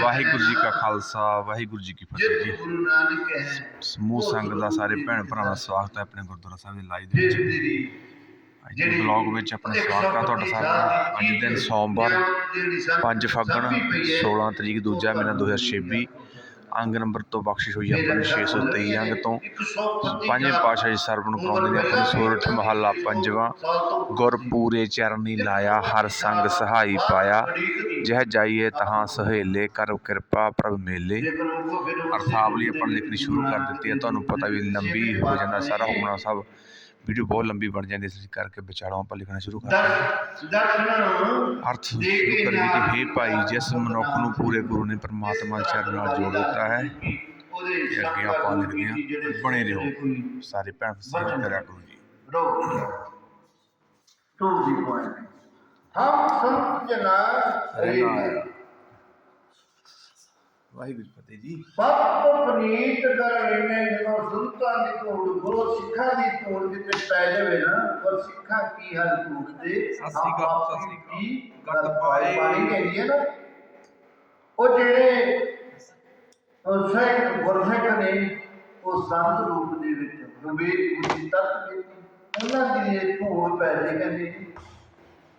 ਵਾਹਿਗੁਰੂ ਜੀ ਕਾ ਖਾਲਸਾ ਵਾਹਿਗੁਰੂ ਜੀ ਕੀ ਫਤਿਹ ਜੀ। ਗੁਰੂ ਨਾਨਕ ਹੈ ਸਮੂਹ ਸੰਗਤ ਦਾ ਸਾਰੇ ਭੈਣ ਭਰਾਵਾਂ ਦਾ ਸਵਾਗਤ ਹੈ ਆਪਣੇ ਗੁਰਦੁਆਰਾ ਸਾਹਿਬ ਦੇ ਲਾਈਵ ਦੇ ਵਿੱਚ। ਅੱਜ ਦੇ ਬਲੌਗ ਵਿੱਚ ਆਪਣਾ ਸਵਾਗਤ ਹੈ ਤੁਹਾਡਾ ਸਾਰਿਆਂ ਦਾ। ਅੱਜ ਦਿਨ ਸੋਮਵਾਰ 5 ਫੱਗਣ 16 ਤਰੀਕ ਦੂਜਾ ਮਹੀਨਾ 2026 ਅੰਗ ਨੰਬਰ ਤੋਂ ਬਖਸ਼ਿਸ਼ ਹੋਈ ਆਪਾਂ ਨੂੰ 623 ਅੰਗ ਤੋਂ। ਪੰਜਵੇਂ ਪਾਤਸ਼ਾਹ ਜੀ ਸਰਬ ਨੂੰ ਕਰਾਉਂਦੇ ਨੇ ਆਪਣੀ ਸੋਰਠ ਮਹੱਲਾ ਪੰਜਵਾਂ। ਗੁਰ ਪੂਰੇ ਚਰਨੀ ਲਾਇਆ ਹਰ ਸੰਗ ਸਹਾਈ ਪਾਇਆ। ਜਹ ਜਾਈਏ ਤਹਾਂ ਸਹੇਲੇ ਕਰ ਕਿਰਪਾ ਪ੍ਰਭ ਮੇਲੇ। ਅਰਥਾਵਲੀ ਆਪਾਂ ਨੇ ਲਿਖਣੀ ਸ਼ੁਰੂ ਕਰ ਦਿੱਤੀ ਹੈ ਤੁਹਾਨੂੰ ਪਤਾ ਵੀ ਲੰਬੀ ਹੋ ਜਾਂਦਾ ਸਾਰਾ ਹੁਕਮਣਾ ਸਾਹਿਬ ਵੀਡੀਓ ਬਹੁਤ ਲੰਬੀ ਬਣ ਜਾਂਦੀ ਇਸ ਲਈ ਕਰਕੇ ਵਿਚਾਰਾਂ ਆਪਾਂ ਲਿਖਣਾ ਸ਼ੁਰੂ ਕਰ ਦਿੱਤਾ ਦਰਸ਼ਨ ਅਰਥ ਸ਼ੁਰੂ ਕਰੀਏ ਕਿ हे ਭਾਈ ਜਿਸ ਮਨੁੱਖ ਨੂੰ ਪੂਰੇ ਗੁਰੂ ਨੇ ਪਰਮਾਤਮਾ ਚਰਨ ਨਾਲ ਜੋੜ ਦਿੱਤਾ ਹੈ ਉਹਦੇ ਤੇ ਅੱਗੇ ਆਪਾਂ ਲਿਖਦੇ ਹਾਂ ਬਣੇ ਰਹੋ ਸਾਰੇ ਭੈਣ ਸੇਵਾ ਕਰਿਆ ਕਰੋ ਜੀ ਟੂ ਦੀ ਪੁਆਇੰਟ ਹਮ ਸੰਤ ਜਨਾ ਰੇ ਵਾਹਿਗੁਰੂ ਜੀ ਫਤਿਹ ਜੀ। ਸਭ ਪਨੀਤ ਕਰ ਲੈਨੇ ਜਦੋਂ ਸੁਲਤਾਂ ਦੀ ਧੂੜ ਗੁਰੂ ਸਿੱਖਾਂ ਦੀ ਧੂੜ ਕਿਤੇ ਪੈ ਜਾਵੇ ਨਾ ਪਰ ਸਿੱਖਾਂ ਕੀ ਹਾਲ ਧੂੜ ਦੇ ਸਤਿ ਸ੍ਰੀ ਅਕਾਲ। ਕੀ ਗੱਲ ਪਾਏ। ਪਾਣੀ ਕਹਿੰਦੀ ਹੈ ਨਾ। ਉਹ ਜਿਹੜੇ ਉਹ ਸਿੱਖ ਗੁਰਸਿੱਖ ਨੇ ਉਹ ਸੰਤ ਰੂਪ ਦੇ ਵਿੱਚ ਗੰਭੀਰ ਬੁੱਧੀ ਤੱਕ ਕੀਤੀ ਉਹਨਾਂ ਦੀ ਇਹ ਧੂੜ ਪੈ ਜੇ ਕਹਿੰਦੇ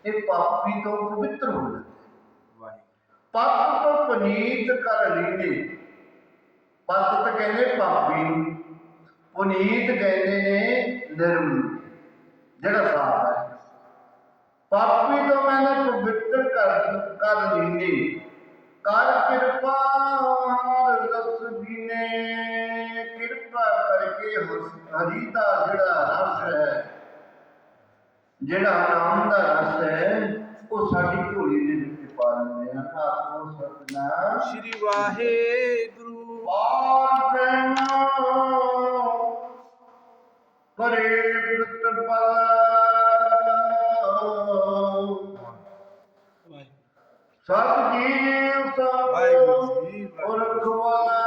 ਇਹ ਪਾਪੀ ਤੋਂ ਪਵਿੱਤਰ ਹੋ ਜਾਂਦੇ। ਪੱਤ ਤੋਂ ਪਨੀਤ ਕਰ ਲੈਂਦੇ ਪੱਤ ਤਾਂ ਕਹਿੰਦੇ ਪਾਪੀ ਨੂੰ, ਪੁਨੀਤ ਕਹਿੰਦੇ ਨੇ ਨਿਰਮਲ ਜਿਹੜਾ ਸਾਫ਼ ਹੈ। ਪਾਪੀ ਤੋਂ ਮੈਨੇ ਪਵਿੱਤਰ ਕਰ ਕਰ ਲੈਂਦੇ ਕਰ ਕਿਰਪਾ ਰਸ ਨੇ ਕਿਰਪਾ ਕਰਕੇ ਹਰੀ ਦਾ ਜਿਹੜਾ ਰਸ ਹੈ, ਜਿਹੜਾ ਨਾਮ ਦਾ ਰਸ ਹੈ ਉਹ ਸਾਡੀ ਝੋਲੀ ਦੇ ਵਿੱਚ ਪਾ ਲੈਂਦੇ ਆ ਆਤਮੋ ਸਤਨਾਮ ਸ਼੍ਰੀ ਵਾਹਿਗੁਰੂ। ਪਾਰ ਪ੍ਰੇਮ ਕਰੇ ਪ੍ਰਤਪਲ ਸਤ ਜੀਵ ਸਭ ਜੀ, ਵਾਹਿਗੁਰੂ। ਰਖਵਾਲਾ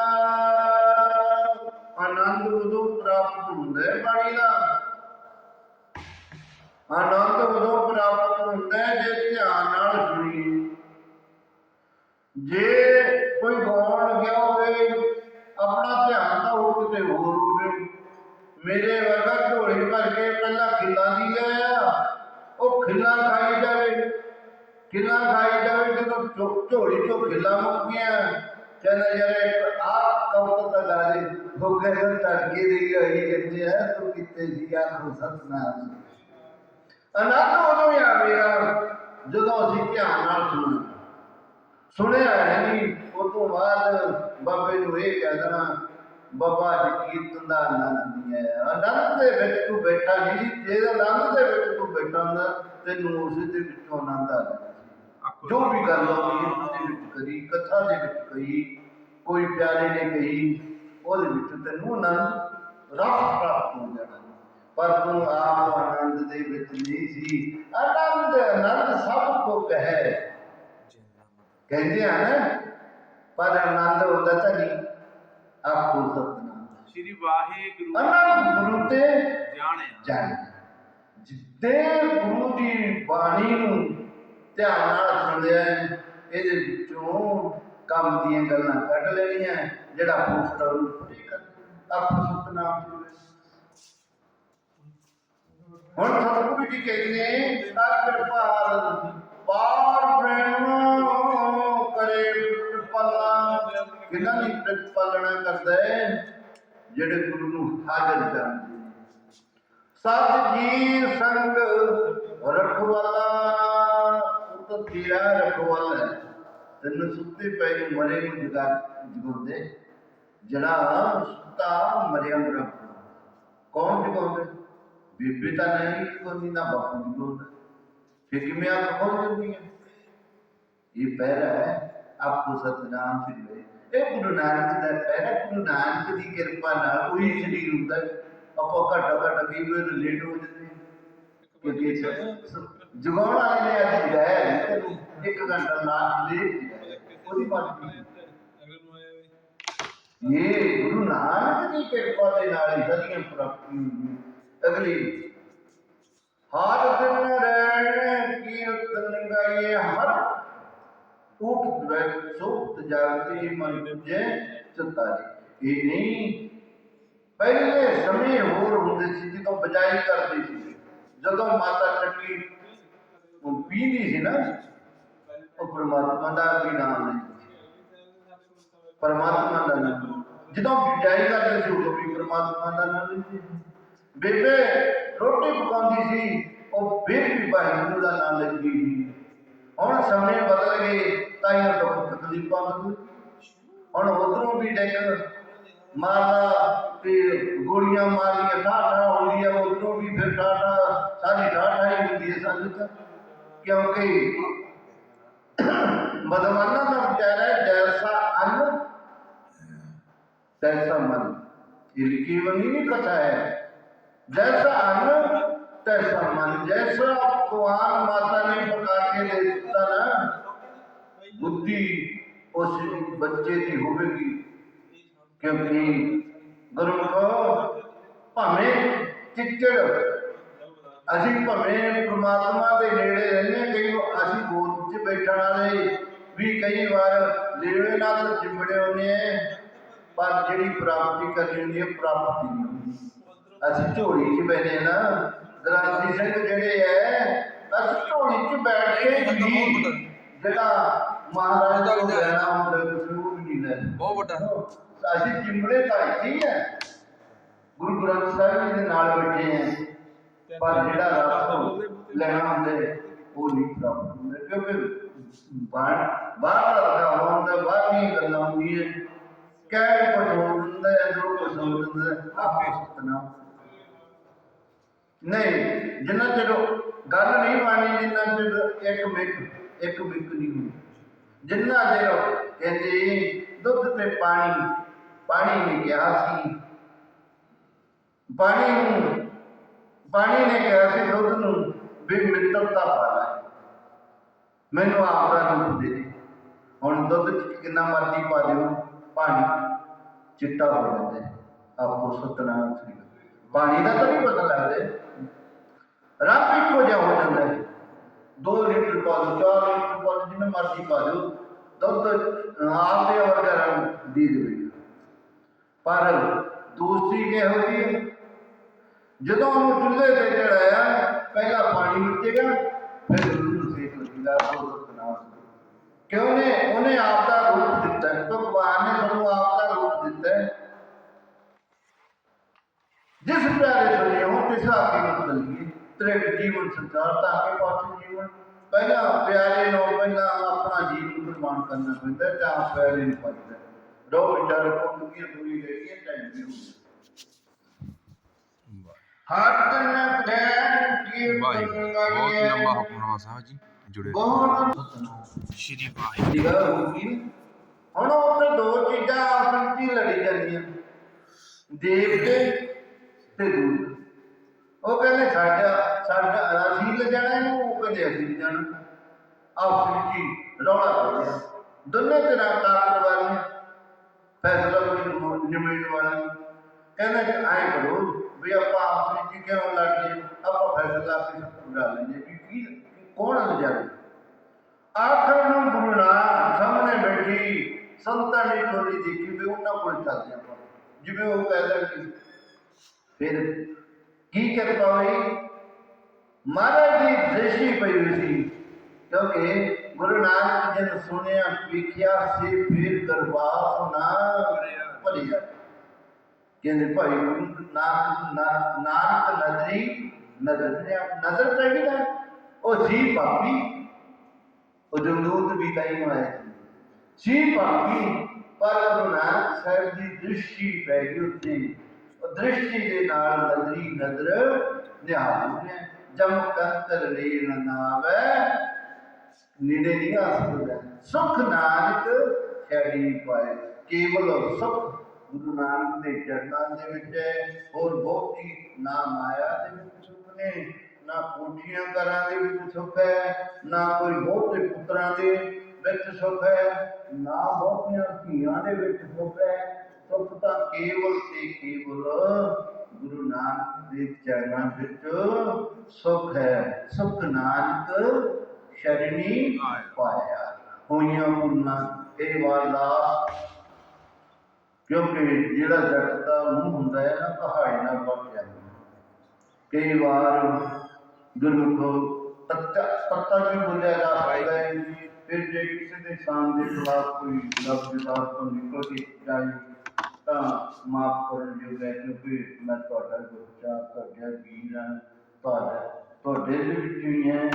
ਆਨੰਦ ਉਦੋਂ ਪ੍ਰਾਪਤ ਹੁੰਦਾ ਹੈ ਬਾਣੀ ਦਾ। ਆਨੰਦ ਉਦੋਂ ਪ੍ਰਾਪਤ ਹੁੰਦਾ ਹੈ ਜੇ ਧਿਆਨ ਨਾਲ ਸੁਣੀ। ਜੇ ਕੋਈ ਗਾਉਣ ਲੱਗਿਆ ਹੋਵੇ, ਆਪਣਾ ਧਿਆਨ ਤਾਂ ਉਹ ਕਿਤੇ ਹੋਰ ਹੋਵੇ। ਮੇਰੇ ਵਰਗਾ ਝੋਲੀ ਭਰ ਕੇ ਪਹਿਲਾਂ ਖਿੱਲਾਂ ਦੀ ਲਿਆ ਉਹ ਖਿੱਲਾਂ ਖਾਈ ਜਾਵੇ। ਖਿੱਲਾਂ ਖਾਈ ਜਾਵੇ ਜਦੋਂ ਝੋ- ਝੋਲੀ ਚੋਂ ਖਿੱਲਾਂ ਮੁੱਕ ਗਈਆਂ ਕਹਿੰਦਾ ਯਾਰ ਇੱਕ ਆਹ ਕਵਤ ਤਾਂ ਲਾ ਦੇ ਉਹ ਕਹਿੰਦਾ ਤੜਕੇ ਦੀ ਹੋਈ ਕਹਿੰਦੇ ਆ, ਤੂੰ ਕਿੱਥੇ ਸੀ ਆਖੋ ਸਤਨਾਮ। ਅਨੰਦ ਉਦੋਂ ਹੀ ਆਵੇਗਾ ਜਦੋਂ ਅਸੀਂ ਧਿਆਨ ਨਾਲ ਸੁਣਾਂਗੇ ਸੁਣਿਆ ਹੈ ਨਹੀਂ ਉਹ ਤੋਂ ਬਾਅਦ ਬਾਬੇ ਨੂੰ ਇਹ ਕਹਿ ਦੇਣਾ, ਬਾਬਾ ਜੀ, ਕੀਰਤਨ ਦਾ ਆਨੰਦ ਨਹੀਂ ਹੈ ਆਨੰਦ ਦੇ ਵਿੱਚ ਤੂੰ ਬੈਠਾ ਨਹੀਂ ਜੇ ਆਨੰਦ ਦੇ ਵਿੱਚ ਤੂੰ ਬੈਠਾ ਹੁੰਦਾ, ਤੈਨੂੰ ਉਸ ਦੇ ਵਿੱਚੋਂ ਆਨੰਦ ਆ ਜਾਣਾ ਜੋ ਵੀ ਗੱਲ ਹੋਈ ਕੀਰਤਨ ਵਿੱਚ ਕਰੀ, ਕਥਾ ਦੇ ਵਿੱਚ ਕਹੀ, ਕੋਈ ਪਿਆਰੇ ਨੇ ਕਹੀ, ਉਹਦੇ ਵਿੱਚ ਤੈਨੂੰ ਆਨੰਦ ਰਸ ਪ੍ਰਾਪਤ ਹੋ ਜਾਣਾ। ਪਰ ਤੂੰ ਆਪ ਆਨੰਦ ਦੇ ਵਿੱਚ ਨਹੀਂ ਸੀ। ਆਨੰਦ ਆਨੰਦ ਸਭ ਕੋ ਕਹੇ। ਕਹਿੰਦੇ ਆ ਨਾ ਪਰ ਆਨੰਦ ਹੁੰਦਾ ਤਾਂ ਨਹੀਂ। ਆਪੋ ਸਤਨਾਮ। ਸ਼੍ਰੀ ਵਾਹਿਗੁਰੂ ਆਨੰਦ ਗੁਰੂ ਤੇ ਜਾਣਿਆ। ਜਾਣ ਜਿੱਤੇ ਗੁਰੂ ਦੀ ਬਾਣੀ ਨੂੰ ਧਿਆਨ ਨਾਲ ਸੁਣਿਆ ਇਹਦੇ ਵਿੱਚੋਂ ਕੰਮ ਦੀਆਂ ਗੱਲਾਂ ਕੱਢ ਲੈਣੀਆਂ ਜਿਹੜਾ ਪੁੱਛਦਾ ਉਹ ਪੂਰੀ ਕਰ। ਆਪੋ ਸਤਨਾਮ। ਜੀ ਹੁਣ ਸਤਿਗੁਰੂ ਜੀ ਕਹਿੰਦੇ ਨੇ ਕਿਰਪਾਲ ਪਾਰ ਬ੍ਰਹਮ ਕਰੇ ਪ੍ਰਤਪਾਲਾ। ਕਿਹਨਾਂ ਦੀ ਪ੍ਰਤਪਾਲਣਾ ਕਰਦਾ ਹੈ? ਜਿਹੜੇ ਗੁਰੂ ਨੂੰ ਹਾਜ਼ਰ ਜਾਣਦੇ ਸਤ ਜੀ ਸੰਗ ਰਖਵਾਲਾ ਉਹ ਤੇਰਾ ਰਖਵਾਲਾ ਤੈਨੂੰ ਸੁੱਤੇ ਪਏ ਨੂੰ ਮਰੇ ਨੂੰ ਜਗਾ ਜਗਾਉਂਦੇ। ਜਿਹੜਾ ਸੁੱਤਾ ਮਰਿਆ ਨੂੰ ਮਰਾ ਕੌਣ ਜਗਾਉਂਦੇ? ਬੀਬੀ ਤਾਂ ਨਹੀਂ ਕੋਈ ਨਾ ਬਾਪੂ ਜਗਾਉਂਦਾ ਫਿਰ ਕਿਵੇਂ ਆ ਖੋਲ ਜਾਂਦੀ ਹੈ ਇਹ ਪਹਿਰਾ ਹੈ ਆਪਕੋ ਸਤਨਾਮ ਫਿਰੇ ਇਹ ਗੁਰੂ ਨਾਨਕ ਦਾ ਪਹਿਰਾ ਗੁਰੂ ਨਾਨਕ ਦੀ ਕਿਰਪਾ ਨਾਲ ਉਹੀ ਸਰੀਰ ਹੁੰਦਾ ਹੈ। ਆਪਾਂ ਘੱਟੋ ਘੱਟ ਕਈ ਵਾਰ ਲੇਟ ਹੋ ਜਾਂਦੇ ਹਾਂ। ਕਿਉਂਕਿ ਜਗਾਉਣ ਵਾਲੇ ਨੇ ਅੱਜ ਜਗਾਇਆ ਨਹੀਂ ਤੈਨੂੰ ਇੱਕ ਘੰਟਾ ਨਾਲ ਲੇਟ ਜਗਾਇਆ। ਉਹਦੀ ਬਾਤ ਕੀ ਇਹ ਗੁਰੂ ਨਾਨਕ ਦੀ ਕਿਰਪਾ ਦੇ ਨਾਲ ਹੀ ਸਦੀਆਂ ਪ੍ਰਾਪਤੀ ਹੁੰਦੀ ਹੈ। ਅਗਲੀ। ਹਰ ਦਿਨ ਰਹਿਣ ਕੀਰਤਨ ਗਾਈਏ ਹਰ? ਉਠ ਬੈ ਸੁਪਤ ਜਾਗਤੀ ਮਨ ਤੁਝੇ ਚਤਾਰੀ ਇਹ ਨਹੀਂ, ਪਹਿਲੇ ਸਮੇਂ ਹੋਰ ਹੁੰਦੇ ਸੀ ਜਦੋਂ ਬਜਾਈ ਕਰਦੇ ਸੀ। ਜਦੋਂ ਮਾਤਾ ਚੱਕੀ ਉਹ ਪੀਂਦੀ ਸੀ ਨਾ, ਉਹ ਪਰਮਾਤਮਾ ਦਾ ਵੀ ਨਾਮ ਨਹੀਂ ਪਰਮਾਤਮਾ ਦਾ ਨਾਮ। ਜਦੋਂ ਬਿਜਾਈ ਕਰਦੇ ਸੀ, ਉਦੋਂ ਵੀ ਪਰਮਾਤਮਾ ਦਾ ਨਾਮ ਲੈਂਦੇ ਸੀ। ਬੇਬੇ ਰੋਟੀ ਪਕਾਉਂਦੀ ਸੀ ਉਹ ਫਿਰ ਵੀ ਵਾਹਿਗੁਰੂ ਦਾ ਨਾਮ ਲੈਂਦੀ ਸੀ ਹੁਣ ਸਮੇਂ ਬਦਲ ਗਏ ਤਾਂ ਇਹ ਦੁੱਖ ਤਕਲੀਫਾਂ ਵੱਧ ਹੁਣ ਉਧਰੋਂ ਵੀ ਡੈਕ ਮਾਰਨਾ ਤੇ ਗੋਲੀਆਂ ਮਾਰਨੀਆਂ ਠਾਠਾ ਹੁੰਦੀ ਆ ਉਧਰੋਂ ਵੀ ਫਿਰ ਠਾਠਾ ਸਾਰੀ ਠਾਠਾ ਹੀ ਹੁੰਦੀ ਹੈ ਸੰਗਤ ਕਿਉਂਕਿ ਮਦਮਾਨਾ ਦਾ ਵਿਚਾਰਾ ਜੈਸਾ ਅੰਨ ਤੈਸਾ ਮਨ ਇਹ ਲਿਖੀ ਹੋਈ ਨਹੀਂ ਕਥਾ ਹੈ जैसा अन्न तैसा मन जैसा भगवान माता ने पका के दे दिता ना बुद्धि उस बच्चे की होगी क्योंकि गुरमुखो ਭਾਵੇਂ ਚਿੱਚੜ ਅਸੀਂ ਭਾਵੇਂ ਪ੍ਰਮਾਤਮਾ ਦੇ ਨੇੜੇ ਰਹਿੰਦੇ ਕਈ ਵਾਰ ਅਸੀਂ ਗੋਦ 'ਚ ਬੈਠਣ ਵਾਲੇ ਵੀ ਕਈ ਵਾਰ ਲੇਵੇ ਨਾਲ ਚਿੰਬੜੇ ਹੁੰਦੇ ਆ ਪਰ ਜਿਹੜੀ ਪ੍ਰਾਪਤੀ ਕਰਨੀ ਹੁੰਦੀ ਹੈ ਪ੍ਰਾਪਤੀ ਨਹੀਂ ਹੁੰਦੀ ਅਸੀਂ ਝੋਲੀ 'ਚ ਬੈਠੇ ਨਾ ਗ੍ਰਾਂਤੀ ਸਿੰਘ ਜਿਹੜੇ ਐ ਅਸੀਂ ਝੋਲੀ 'ਚ ਬੈਠ ਕੇ ਵੀ ਜਿਹੜਾ ਮਹਾਰਾਜ ਦਾ ਲੈਣਾ ਹੁੰਦਾ ਕੁਝ ਉਹ ਵੀ ਨਹੀਂ ਲੈਣਾ ਬਹੁਤ ਵੱਡਾ ਅਸੀਂ ਚਿੰਬੜੇ ਤਾਂ ਇੱਥੇ ਹੀ ਹੈ ਗੁਰੂ ਗ੍ਰੰਥ ਸਾਹਿਬ ਜੀ ਦੇ ਨਾਲ ਬੈਠੇ ਆ ਪਰ ਜਿਹੜਾ ਰਸ ਲੈਣਾ ਹੁੰਦਾ ਹੈ, ਉਹ ਨਹੀਂ ਪ੍ਰਾਪਤ ਹੁੰਦਾ ਕਿਉਂਕਿ ਬਾਹਰ ਬਾਹਰ ਦਾ ਲਗਾ ਹੁੰਦਾ ਬਾਹਰ ਦੀਆਂ ਗੱਲਾਂ ਹੁੰਦੀਆਂ ਕਹਿ ਕੁਝ ਹੋ ਦਿੰਦਾ ਹੈ ਜੋ ਕੁਝ ਹੋ ਦਿੰਦਾ ਹੈ, ਆਪੇ ਸਤਨਾਮ ਨਹੀਂ, ਜਿੰਨਾ ਚਿਰ ਗੱਲ ਨਹੀਂ ਬਾਣੀ ਜਿੰਨਾ ਚਿਰ ਇੱਕ ਮਿੱਕ ਇੱਕ ਮਿੱਕ ਨਹੀਂ ਹੁੰਦੀ। ਜਿੰਨਾ ਚਿਰ ਕਹਿੰਦੇ ਦੁੱਧ ਤੇ ਪਾਣੀ ਪਾਣੀ ਨੇ ਕਿਹਾ ਸੀ, ਪਾਣੀ ਨੂੰ, ਪਾਣੀ ਨੇ ਕਿਹਾ ਸੀ, ਦੁੱਧ ਨੂੰ ਵੀ ਮਿੱਤਰਤਾ ਪਾ ਮੈਨੂੰ ਆਪ ਦਾ ਰੂਪ ਦੇ ਦੇ। ਹੁਣ ਦੁੱਧ ਚ ਕਿੰਨਾ ਮਰਜ਼ੀ ਪਾ ਦਿਓ, ਪਾਣੀ ਚਿੱਟਾ ਹੋ ਜਾਂਦਾ ਹੈ। ਆਪੋ ਸਤਨਾਮ ਸ੍ਰੀ ਪਾਣੀ ਦਾ ਤਾਂ ਨਹੀਂ ਪਤਾ ਲੱਗਦਾ। ਰੰਗ ਇੱਕੋ ਜਿਹਾ ਹੋ ਜਾਂਦਾ ਹੈ 2 ਲੀਟਰ ਪਾ ਦਿਓ 4 ਲੀਟਰ ਪਾ ਦਿਓ ਜਿੰਨਾ ਮਰਜ਼ੀ ਪਾ ਦਿਓ ਦੁੱਧ ਆਪ ਦੇ ਵਰਗਾ ਰੰਗ ਦੇ ਦੇਵੇਗਾ ਪਰ ਦੂਸਰੀ ਕਿਹੋ ਜਿਹੀ ਹੈ ਜਦੋਂ ਉਹਨੂੰ ਚੁੱਲ੍ਹੇ ਤੇ ਚੜਾਇਆ ਪਹਿਲਾਂ ਪਾਣੀ ਉੱਚੇਗਾ ਫਿਰ ਦੁੱਧ ਨੂੰ ਸੇਕ ਲੱਗੇਗਾ ਉਹ ਸਤਨਾਮ ਕਿਉਂ ਨੇ ਉਹਨੇ ਆਪ ਦਾ ਰੂਪ ਦਿੱਤਾ ਹੈ ਭਗਵਾਨ ਨੇ ਸਾਨੂੰ ਆਪ ਦਾ ਰੂਪ ਦਿੱਤਾ ਹੈ ਜਿਸ ਪਿਆਰੇ ਸੁਣੇ ਹੋ ਤਿਸ ਆਕੇ ਮਤ ਦਲੀਏ ਤ੍ਰਿਗ ਜੀਵਨ ਸੰਸਾਰ ਤਾਂ ਕੇ ਪਾਛੂ ਜੀਵਨ। ਪਹਿਲਾਂ ਪਿਆਰੇ ਨੂੰ ਪਹਿਲਾਂ ਆਪਣਾ ਜੀਵਨ ਕੁਰਬਾਨ ਕਰਨਾ ਪੈਂਦਾ ਹੈ, ਤਾਂ ਪਿਆਰੇ ਨੂੰ ਪਾਈਦਾ। ਰੋ ਵਿਚਾਰ ਕੋਲ ਕੀ ਦੂਰੀ ਲੈ ਗਈ ਟਾਈਮ ਵੀ ਹੋ ਗਿਆ। ਹੱਥ ਨ ਪੈਰ ਕੀ ਬਹੁਤ ਲੰਬਾ ਹੁਕਮਨਾਮਾ ਸਾਹਿਬ ਜੀ ਜੁੜੇ। ਬਹੁਤ ਸ਼੍ਰੀ ਵਾਹਿਗੁਰੂ ਹੋ ਗਈ ਹੁਣ ਉਹ ਦੋ ਚੀਜ਼ਾਂ ਆਪਸ ਵਿੱਚ ਹੀ ਲੜੀ ਜਾਂਦੀਆਂ ਦੇਵਤੇ ਤੇ ਦੂਤ। ਉਹ ਕਹਿੰਦੇ ਸਾਡਾ ਸਾਡਾ ਅਸੀਂ ਲੈ ਜਾਣਾ ਇਹਨੂੰ, ਉਹ ਕਹਿੰਦੇ ਅਸੀਂ ਲੈ ਜਾਣਾ। ਆਪਸ ਵਿੱਚ ਹੀ ਰੌਲਾ ਪੈ ਗਿਆ। ਦੋਨੇ ਤਰ੍ਹਾਂ ਤਾਕਤਵਰ ਨੇ ਫੈਸਲਾ ਕੋਈ ਨਿਮੇੜ ਵਾਲਾ ਨਹੀਂ। ਕਹਿੰਦਾ ਕਿ ਐਂ ਕਰੋ ਵੀ ਆਪਾਂ ਆਪਸ ਵਿੱਚ ਹੀ ਕਿਉਂ ਲੜਦੇ ਆਪਾਂ ਫੈਸਲਾ ਆਪੇ ਸਮਝਾ ਲੈਂਦੇ ਵੀ ਕੀ ਕੌਣ ਲੈ ਜਾਵੇ ਆਖਰ ਨੂੰ ਗੁਰੂ ਨਾਨਕ ਸਾਹਮਣੇ ਬੈਠੀ ਸੰਤਾਂ ਨੇ ਥੋੜੀ ਦੇਖੀ ਵੀ ਉਹਨਾਂ ਕੋਲ ਚੱਲਦੇ ਆਪਾਂ ਜਿਵੇਂ ਉਹ ਕਹਿੰਦਾ ਕਿ ਫਿਰ ਕੀ ਕਿਰਪਾ ਹੋਈ? ਮਹਾਰਾਜ ਦੀ ਦ੍ਰਿਸ਼ਟੀ ਪਈ ਹੋਈ ਸੀ, ਕਿਉਂਕਿ ਗੁਰੂ ਨਾਨਕ ਜੀ ਨੇ ਸੁਣਿਆ, ਵੇਖਿਆ, ਸੀ ਕਹਿੰਦੇ, ਭਾਈ ਨਾਨਕ ਨਾਨਕ ਨਦਰੀ ਨਜ਼ਰ ਨਜ਼ਰ ਚਾਹੀਦਾ ਉਹ ਸੀ ਪਾਪੀ ਉਹ ਜਮਦੂਤ ਵੀ ਤਾਂ ਮਾਇਆ ਆਇਆ ਸੀ ਪਰ ਗੁਰੂ ਨਾਨਕ ਸਾਹਿਬ ਦੀ ਦ੍ਰਿਸ਼ਟੀ ਪੈ ਗਈ ਉੱਤੇ ਦ੍ਰਿਸ਼ਟੀ ਦੇ ਨਾਲ ਨਜ਼ਰੀ ਨਜ਼ਰ ਨਿਹਾਲ ਜਮ ਕੰਤਰ ਲੈਣ ਨਾਵੇ। ਨੇੜੇ ਨਹੀਂ ਆ ਸਕਦਾ। ਸੁਖ ਨਾਨਕ ਛੜੀ ਪਾਏ। ਕੇਵਲ ਸੁਖ ਗੁਰੂ ਨਾਨਕ ਦੇ ਚਰਨਾਂ ਦੇ ਵਿੱਚ ਹੈ। ਹੋਰ ਬਹੁਤੀ ਨਾ ਮਾਇਆ ਦੇ ਵਿੱਚ ਸੁਖ ਨੇ, ਨਾ ਕੋਠੀਆਂ ਘਰਾਂ ਦੇ ਵਿੱਚ ਸੁਖ ਹੈ, ਨਾ ਕੋਈ ਬਹੁਤੇ ਪੁੱਤਰਾਂ ਦੇ ਵਿੱਚ ਸੁਖ ਹੈ, ਨਾ ਬਹੁਤੀਆਂ ਧੀਆਂ ਦੇ ਵਿੱਚ ਸੁਖ ਹੈ। ਸੁਖ ਤਾਂ ਕੇਵਲ ਤੇ ਕੇਵਲ ਗੁਰੂ ਨਾਨਕ ਦੇ ਚਰਨਾਂ ਵਿੱਚ ਸੁਖ ਹੈ। ਸੁਖ ਨਾਨਕ ਸ਼ਰਣੀ ਪਾਇਆ। ਹੋਈਆਂ ਪੁੰਨਾ ਇਹ ਵਾਲਾ। ਕਿਉਂਕਿ ਜਿਹੜਾ ਜੱਟ ਦਾ ਮੂੰਹ ਹੁੰਦਾ ਹੈ ਨਾ, ਪਹਾੜੀ ਨਾਲ ਪੱਕ ਜਾਂਦਾ ਕਈ ਵਾਰ ਗੁਰਮੁਖ ਤੱਤਾ ਤੱਤਾ ਵੀ ਬੋਲਿਆ ਜਾ ਸਕਦਾ ਹੈ ਫਿਰ ਜੇ ਕਿਸੇ ਦੇ ਸਾਹਮਣੇ ਖਿਲਾਫ ਕੋਈ ਲਫ਼ਜ਼ ਬਾਹਰ ਤੋਂ ਨਿਕਲ ਕੇ ਜਾਏ ਤਾਂ ਮਾਫ ਕਰਨ ਜੋ ਹੈ ਕਿਉਂਕਿ ਮੈਂ ਤੁਹਾਡਾ ਗੁੱਸਾ ਤੁਹਾਡਾ ਵੀਰ ਹਾਂ, ਤੁਹਾਡਾ, ਤੁਹਾਡੇ ਦੇ ਵਿੱਚ ਹੀ? ਹੈ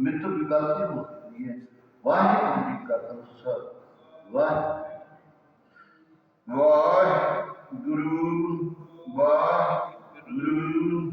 ਮੇਰੇ ਤੋਂ ਵੀ ਗਲਤੀ ਹੋ ਸਕਦੀ ਹੈ। ਵਾਹਿਗੁਰੂ ਜੀ ਕਾ ਖਾਲਸਾ, ਵਾਹਿਗੁਰੂ ਵਾਹਿਗੁਰੂ ਵਾਹਿਗੁਰੂ।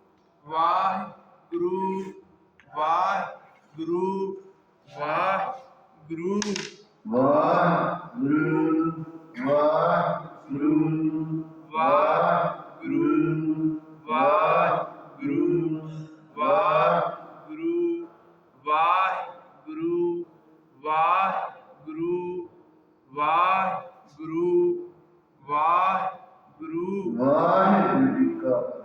ਵਾਹਿਗੁਰੂ ਵਾਹਿਗੁਰੂ ਵਾਹਿਗੁਰੂ। ਵਾਹਿਗੁਰੂ ਵਾਹਿਗੁਰੂ ਵਾਹਿਗੁਰੂ ਵਾਹਿਗੁਰੂ ਵਾਹਿਗੁਰੂ ਵਾਹਿਗੁਰੂ ਵਾਹਿਗੁਰੂ ਜੀ ਕਾ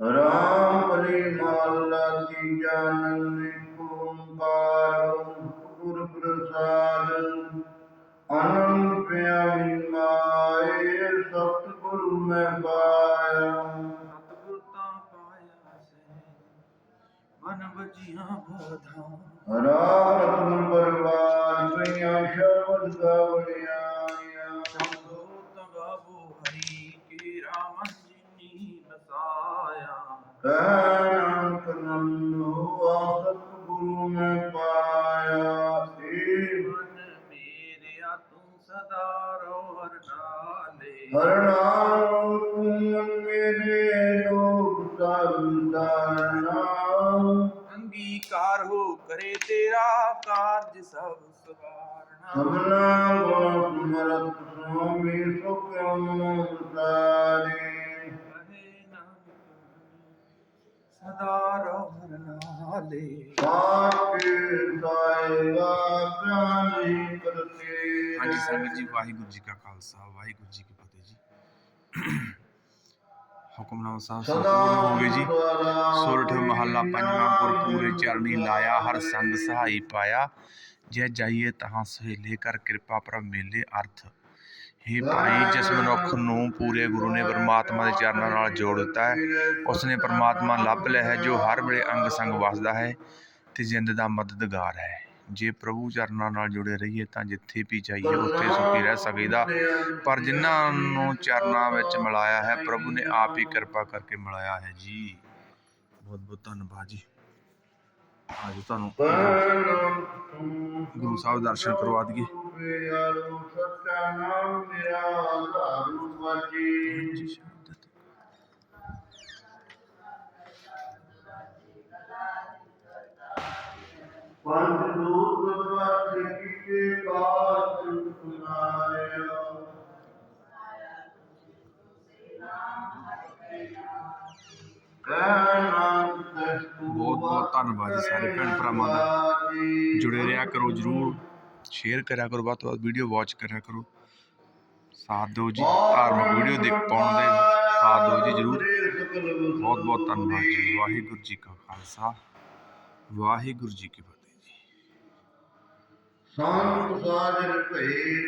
ਰਾਮ ਬਲੀ ਮਾਲਾ ਕੀ ਜਾਣਨ ਓੰਕਾਰ ਗੁਰ ਪ੍ਰਸਾਦ। ਅਨੰਦ ਪਿਆ ਮਿਮਾਏ ਸਤਿਗੁਰੂ ਮੈਂ ਪਾਇਆ। ਸਤਿਗੁਰ ਤਾਂ ਪਾਇਆ ਸੇ ਮਨ ਵਜੀਆਂ ਬਧਾਂ। ਰਾਮ ਰਤਨ ਪਰਵਾਰ ਪਈਆਂ ਸ਼ਬਦ ਗਵੜਿਆਇਆ ਅੰਗੀਕਾਰ ਹੋ ਕਰੇ ਤੇਰਾ ਕਾਰਜ ਸਭ ਸਵਾਰਨਾ ਸਭਨਾ ਗੁਣ ਸਮਰਤ ਸੁਆਮੀ ਕਹੇ ਨਾਨਕ ਸਦਾ ਰੋਹਰ ਨਾਲੇ। ਸਾਕੇ ਸਾਇਗਾ ਪ੍ਰਾਨੀ ਕਰਤੇ ਹਾਂਜੀ ਸੰਗਤ ਜੀ ਵਾਹਿਗੁਰੂ ਜੀ ਕਾ ਖਾਲਸਾ ਵਾਹਿਗੁਰੂ ਜੀ ਕੀ ਫਤਿਹ ਜੀ। ਹੁਕਮਨਾਮਾ ਸਾਹਿਬ ਸੰਪੂਰਨ ਹੋ ਗਏ ਜੀ। ਮਹੱਲਾ ਪੰਜਵਾਂ ਗੁਰ ਪੂਰੇ ਚਰਨੀ ਲਾਇਆ, ਹਰ ਸੰਗ ਸਹਾਈ ਪਾਇਆ। ਜੇ ਜਾਈਏ ਤਹਾਂ ਸਹੇਲੇ ਕਰ ਕਿਰਪਾ ਪ੍ਰਭ ਮੇਲੇ ਅਰਥ। हे ਭਾਈ, ਜਿਸ ਮਨੁੱਖ ਨੂੰ ਪੂਰੇ ਗੁਰੂ ਨੇ ਪਰਮਾਤਮਾ ਦੇ ਚਰਨਾਂ ਨਾਲ ਜੋੜ ਦਿੱਤਾ ਹੈ, ਉਸਨੇ ਪਰਮਾਤਮਾ ਲੱਭ ਲਿਆ ਹੈ, ਜੋ ਹਰ ਵੇਲੇ ਅੰਗ ਸੰਗ ਵਸਦਾ ਹੈ ਤੇ ਜਿੰਦ ਦਾ ਮਦਦਗਾਰ ਹੈ। ਜੇ ਪ੍ਰਭੂ ਚਰਨਾਂ ਨਾਲ ਜੁੜੇ ਰਹੀਏ ਤਾਂ ਜਿੱਥੇ ਵੀ ਜਾਈਏ, ਉੱਥੇ ਸੁਖੀ ਰਹਿ ਸਕੀਦਾ। ਪਰ ਜਿਨ੍ਹਾਂ ਨੂੰ ਚਰਨਾਂ ਵਿੱਚ ਮਿਲਾਇਆ ਹੈ, ਪ੍ਰਭੂ ਨੇ ਆਪ ਹੀ ਕਿਰਪਾ ਕਰਕੇ ਮਿਲਾਇਆ ਹੈ। ਜੀ। ਬਹੁਤ ਬਹੁਤ ਧੰਨਵਾਦ ਜੀ ਅੱਜ ਤੁਹਾਨੂੰ ਗੁਰੂ ਸਾਹਿਬ ਦਰਸ਼ਨ ਕਰਵਾ ਦਈਏ ਪੰਜ ਦੂਤ ਵਰਤ ਕੀਤੇ ਬਾਤ ਸੁਨਾਇਆ ਕੈ ਧੰਨਵਾਦ ਜੀ ਸਾਰੇ ਭੈਣ ਭਰਾਵਾਂ ਦਾ। ਜੁੜੇ ਰਿਹਾ ਕਰੋ ਜਰੂਰ। ਸ਼ੇਅਰ ਕਰਿਆ ਕਰੋ, ਵੱਧ ਤੋਂ ਵੱਧ ਵੀਡੀਓ ਵਾਚ ਕਰਿਆ ਕਰੋ। ਸਾਥ ਦਿਓ ਜੀ, ਧਾਰਮਿਕ ਵੀਡੀਓ ਦੇਖ ਪਾਉਣ ਦੇ ਸਾਥ ਦਿਓ ਜੀ ਜਰੂਰ। ਬਹੁਤ ਬਹੁਤ ਧੰਨਵਾਦ ਜੀ। ਵਾਹਿਗੁਰੂ ਜੀ ਕਾ ਖਾਲਸਾ। ਵਾਹਿਗੁਰੂ ਜੀ ਕੀ ਫਤਿਹ ਜੀ। ਸੰਤ ਸਾਜਰ ਭਏ